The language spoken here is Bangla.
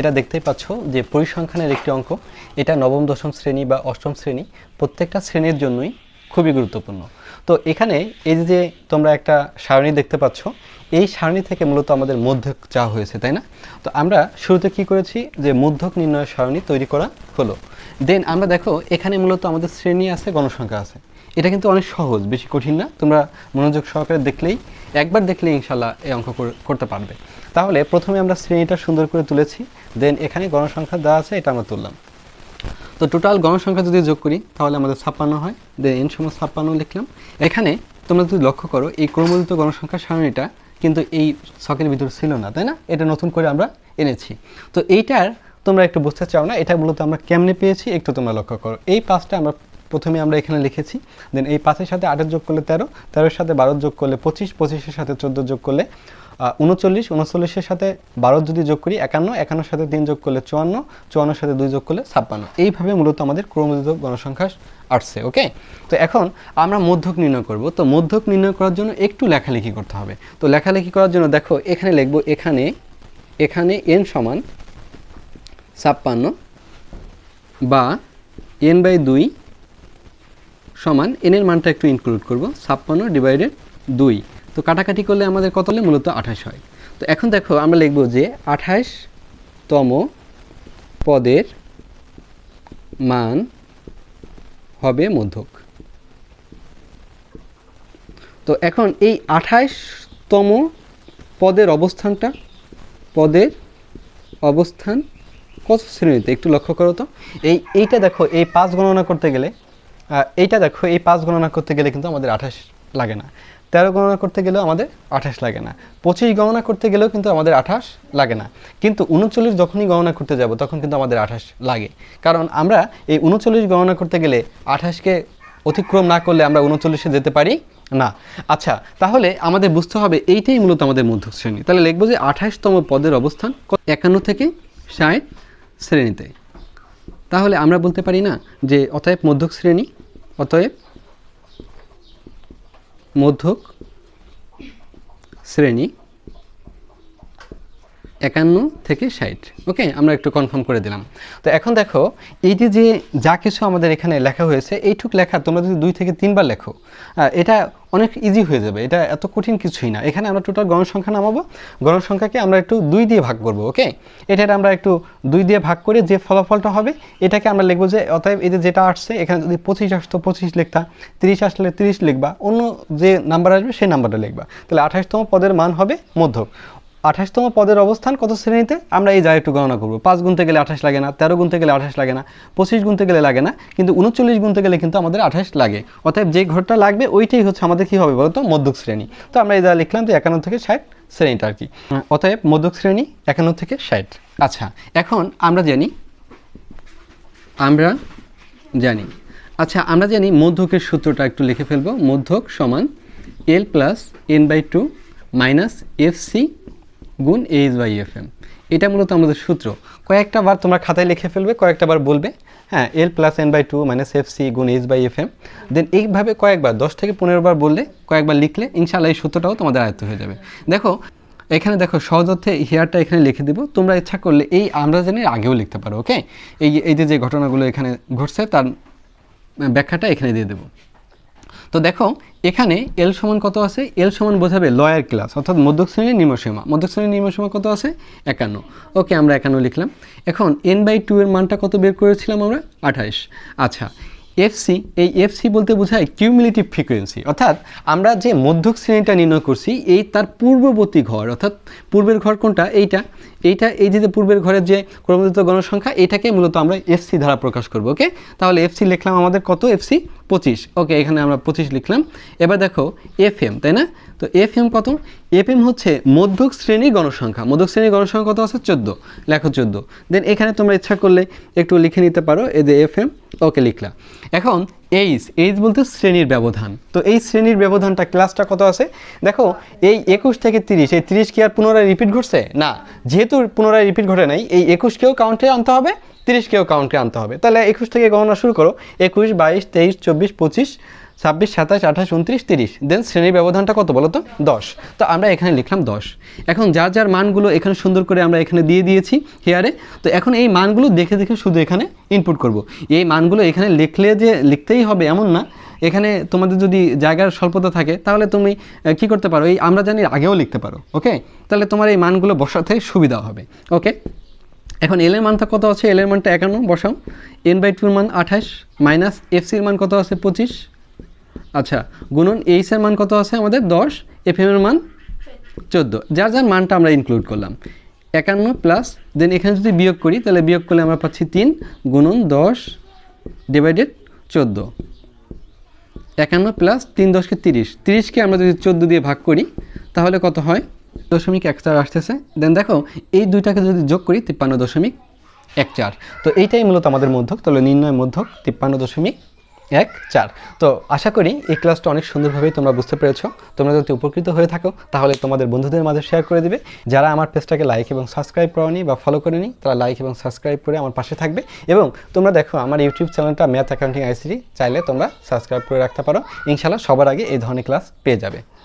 এটা দেখতেই পাচ্ছ যে পরিসংখ্যানের একটি অঙ্ক। এটা নবম, দশম শ্রেণি বা অষ্টম শ্রেণি, প্রত্যেকটা শ্রেণির জন্যই খুবই গুরুত্বপূর্ণ। তো এখানে এই যে তোমরা একটা সারণী দেখতে পাচ্ছ, এই সারণী থেকে মূলত আমাদের মধ্যক চাওয়া হয়েছে, তাই না? তো আমরা শুরুতে কি করেছি? যে মধ্যক নির্ণয় সারণী তৈরি করা হলো। দেন আমরা দেখো, এখানে মূলত আমাদের শ্রেণি আছে, গণসংখ্যা আছে। এটা কিন্তু অনেক সহজ, বেশি কঠিন না। তোমরা মনোযোগ সহকারে দেখলেই, একবার দেখলেই ইনশাল্লাহ এই অঙ্ক করতে পারবে। তাহলে প্রথমে আমরা শ্রেণীটা সুন্দর করে তুলেছি, দেন এখানে গণসংখ্যা দেওয়া আছে এটা আমরা তুললাম। তো টোটাল গণসংখ্যা যদি যোগ করি, তাহলে আমাদের ছাপ্পান্ন হয়, দেন এন সময় ছাপ্পান্ন লিখলাম। এখানে তোমরা যদি লক্ষ্য করো, এই ক্রমোদিত গণসংখ্যা সারণীটা কিন্তু এই ছকের ভিতরে ছিল না, তাই না? এটা নতুন করে আমরা এনেছি। তো এইটার তোমরা একটু বুঝতে চাও না, এটা মূলত আমরা কেমনে পেয়েছি, একটু তোমরা লক্ষ্য করো। এই পাঁচটা আমরা প্রথমে আমরা এখানে লিখেছি দেন এই পাঁচের সাথে আটের যোগ করলে তেরো, তেরোর সাথে বারো যোগ করলে পঁচিশ, পঁচিশের সাথে চোদ্দ যোগ করলে উনচল্লিশ, উনচল্লিশের সাথে বারো যদি যোগ করি একান্ন, একান্নর সাথে তিন যোগ করলে চুয়ান্ন, চুয়ান্নর সাথে দুই যোগ করলে ছাপ্পান্ন। এইভাবে মূলত আমাদের ক্রমোদিত গণসংখ্যা আসছে ওকে তো এখন আমরা মধ্যক নির্ণয় করব। তো মধ্যক নির্ণয় করার জন্য একটু লেখালেখি করতে হবে। তো লেখালেখি করার জন্য দেখো, এখানে লিখব এখানে এখানে এন সমান ছাপ্পান্ন বা এন বাই দুই সমান এন এর মানটা একটু ইনক্লুড করব, ছাপ্পান্ন ডিভাইডেড দুই। তো কাটাকাটি করলে আমাদের কত হলে? মূলত আঠাশ হয়। তো এখন দেখো, আমরা লিখব যে আঠাশতম পদের মান হবে মধ্যক। তো এখন এই আঠাশতম পদের অবস্থানটা, পদের অবস্থান কত শ্রেণীতে? একটু লক্ষ্য করো তো। এই, এইটা দেখো, এই পাঁচ গণনা করতে গেলে এইটা দেখো, এই পাঁচ গণনা করতে গেলে কিন্তু আমাদের আঠাশ লাগে না। তেরো গণনা করতে গেলেও আমাদের আঠাশ লাগে না। পঁচিশ গণনা করতে গেলেও কিন্তু আমাদের আঠাশ লাগে না। কিন্তু উনচল্লিশ যখনই গণনা করতে যাব, তখন কিন্তু আমাদের আঠাশ লাগে। কারণ আমরা এই উনচল্লিশ গণনা করতে গেলে আঠাশকে অতিক্রম না করলে আমরা উনচল্লিশে যেতে পারি না। আচ্ছা তাহলে আমাদের বুঝতে হবে এইটাই মূলত আমাদের মধ্যক শ্রেণি তাহলে লিখব যে আঠাশতম পদের অবস্থান একান্ন থেকে ষাট শ্রেণীতে। তাহলে আমরা বলতে পারি না যে অতএব মধ্যক শ্রেণি অতএব মধ্যক শ্রেণি একান্ন থেকে ষাট। ওকে আমরা একটু কনফার্ম করে দিলাম। তো এখন দেখো, এই যে যে যা কিছু আমাদের এখানে লেখা হয়েছে, এইটুক লেখা তোমরা যদি দুই থেকে তিনবার লেখো এটা অনেক ইজি হয়ে যাবে। এটা এত কঠিন কিছুই না। এখানে আমরা টোটাল গণসংখ্যা নামাবো। গণসংখ্যাকে আমরা একটু দুই দিয়ে ভাগ করব ওকে এটা আমরা একটু দুই দিয়ে ভাগ করে যে ফলাফলটা হবে, এটাকে আমরা লিখব যে, অতএব এই যে যেটা আসছে, এখানে যদি পঁচিশ আসতো, পঁচিশ লিখতা, তিরিশ আসলে তিরিশ লিখবা, অন্য যে নাম্বার আসবে, সেই নাম্বারটা লিখবা। তাহলে আঠাশতম পদের মান হবে মধ্যক। আঠাশতম পদের অবস্থান কত শ্রেণীতে? আমরা এই যা একটু গণনা করব। পাঁচ গুনতে গেলে আঠাশ লাগে না, তেরো গুনতে গেলে আঠাশ লাগে না, পঁচিশ গুনতে গেলে লাগে না, কিন্তু উনচল্লিশ গুনতে গেলে কিন্তু আমাদের আঠাশ লাগে। অতএব যে ঘরটা লাগবে ওইটাই হচ্ছে আমাদের কী হবে বলতো? মধ্যক শ্রেণি। তো আমরা এই যা লিখলাম যে একান্ন থেকে ষাট শ্রেণীটা আর কি। অতএব মধ্যক শ্রেণি একান্ন থেকে ষাট। আচ্ছা এখন আমরা জানি আমরা জানি। আচ্ছা আমরা জানি মধ্যকের সূত্রটা একটু লিখে ফেলব। মধ্যক সমান L plus N by two minus F C গুণ এইচ বাই এফ এম এটা মূলত আমাদের সূত্র। কয়েকটা বার তোমরা খাতায় লিখে ফেলবে, কয়েকটা বার বলবে। হ্যাঁ L plus N by two minus F C গুণ H by F M then এইভাবে কয়েকবার, দশ থেকে পনেরো বার বললে, কয়েকবার লিখলে ইনশাআল্লাহ এই সূত্রটাও তোমাদের আয়ত্ত হয়ে যাবে। দেখো, এখানে দেখো, সহজ অর্থে হেয়ারটা এখানে লিখে দিব। তোমরা ইচ্ছা করলে এই আমরা জানি আগেও লিখতে পারো ওকে এই এই যে যে ঘটনাগুলো এখানে ঘটছে, তার ব্যাখ্যাটা এখানে দিয়ে দেবো। তো দেখো, এখানে এল সমান কত আছে? এল সমান বোঝাবে লয়ার ক্লাস, অর্থাৎ মধ্যক শ্রেণির নিম্নসীমা। মধ্যক শ্রেণির নিম্নসীমা কত আছে? একান্ন। ওকে, আমরা একান্ন লিখলাম। এখন এন বাই টু এর মানটা কত বের করেছিলাম আমরা? আঠাইশ। আচ্ছা এফসি এই এফসি বলতে বোঝায় কিউমিলেটিভ ফ্রিকোয়েন্সি অর্থাৎ আমরা যে মধ্যক শ্রেণীটা নির্ণয় করছি, এই তার পূর্ববর্তী ঘর, অর্থাৎ পূর্বের ঘর কোনটা? এইটা। এইটা, এই যে পূর্বের ঘরের যে ক্রমযুক্ত গণসংখ্যা, এটাকে মূলত আমরা এফসি দ্বারা প্রকাশ করব, ওকে? তাহলে এফসি লিখলাম আমাদের কত? এফসি পঁচিশ। ওকে, এখানে আমরা পঁচিশ লিখলাম। এবার দেখো এফ এম তাই না? তো এফ এম কত? এফ এম হচ্ছে মধ্যক শ্রেণির গণসংখ্যা। মধ্যক শ্রেণির গণসংখ্যা কত আছে? চোদ্দ। লেখো চোদ্দ। দেন এখানে তোমরা ইচ্ছা করলে একটু লিখে নিতে পারো, এই যে এফ এম ওকে লিখলা এখন এইচ এইচ বলতে শ্রেণির ব্যবধান। তো এই শ্রেণির ব্যবধানটা ক্লাসটা কত আছে? দেখো, এই একুশ থেকে তিরিশ, এই তিরিশ কি আর পুনরায় রিপিট ঘটছে? না, যেহেতু পুনরায় রিপিট ঘটে নাই, এই একুশকেও কাউন্টে আনতে হবে তিরিশকেও কাউন্টে আনতে হবে। তাহলে একুশ থেকে গণনা শুরু করো, একুশ, বাইশ, তেইশ, চব্বিশ, পঁচিশ ছাব্বিশ, সাতাশ, আঠাশ, উনত্রিশ, তিরিশ। দেন শ্রেণির ব্যবধানটা কত বলো তো দশ। তো আমরা এখানে লিখলাম দশ। এখন যার যার মানগুলো এখানে সুন্দর করে আমরা এখানে দিয়ে দিয়েছি হেয়ারে তো এখন এই মানগুলো দেখে দেখে শুধু এখানে ইনপুট করব। এই মানগুলো এখানে লিখলে যে লিখতেই হবে এমন না। এখানে তোমাদের যদি জায়গার স্বল্পতা থাকে, তাহলে তুমি কি করতে পারো? এই আমরা জানি আগেও লিখতে পারো ওকে তাহলে তোমার এই মানগুলো বসাতে সুবিধা হবে ওকে এখন এল এর মানটা কত আছে? এল এর মানটা একান্ন, বসাও। এন বাই টুর মান আঠাশ মাইনাস এফ সির মান কত আছে? পঁচিশ। আচ্ছা গুণন এইচ এর মান কত আছে আমাদের? দশ। এফ এর মান? চোদ্দ। যার যার মানটা আমরা ইনক্লুড করলাম। একান্ন প্লাস দেন এখানে যদি বিয়োগ করি, তাহলে বিয়োগ করলে আমরা পাচ্ছি তিন গুণন দশ ডিভাইডেড চোদ্দ। একান্ন প্লাস তিন দশকে তিরিশ। তিরিশকে আমরা যদি চোদ্দ দিয়ে ভাগ করি, তাহলে কত হয়? দশমিক এক চার আসতেছে। দেন দেখো, এই দুইটাকে যদি যোগ করি, তিপ্পান্ন দশমিক এক চার। তো এইটাই মূলত আমাদের মধ্যক, তাহলে নির্ণয় মধ্যক, তিপ্পান্ন দশমিক এক, চার। তো আশা করি এই ক্লাসটা অনেক সুন্দরভাবেই তোমরা বুঝতে পেরেছ। তোমরা যদি উপকৃত হয়ে থাকো, তাহলে তোমাদের বন্ধুদের মাঝে শেয়ার করে দিবে। যারা আমার পেজটাকে লাইক এবং সাবস্ক্রাইব করেনি বা ফলো করেনি, তারা লাইক এবং সাবস্ক্রাইব করে আমার পাশে থাকবে। এবং তোমরা দেখো, আমার ইউটিউব চ্যানেলটা ম্যাথ অ্যাকাউন্টিং আইসিডি চাইলে তোমরা সাবস্ক্রাইব করে রাখতে পারো। ইনশাল্লাহ সবার আগে এই ধরনের ক্লাস পেয়ে যাবে।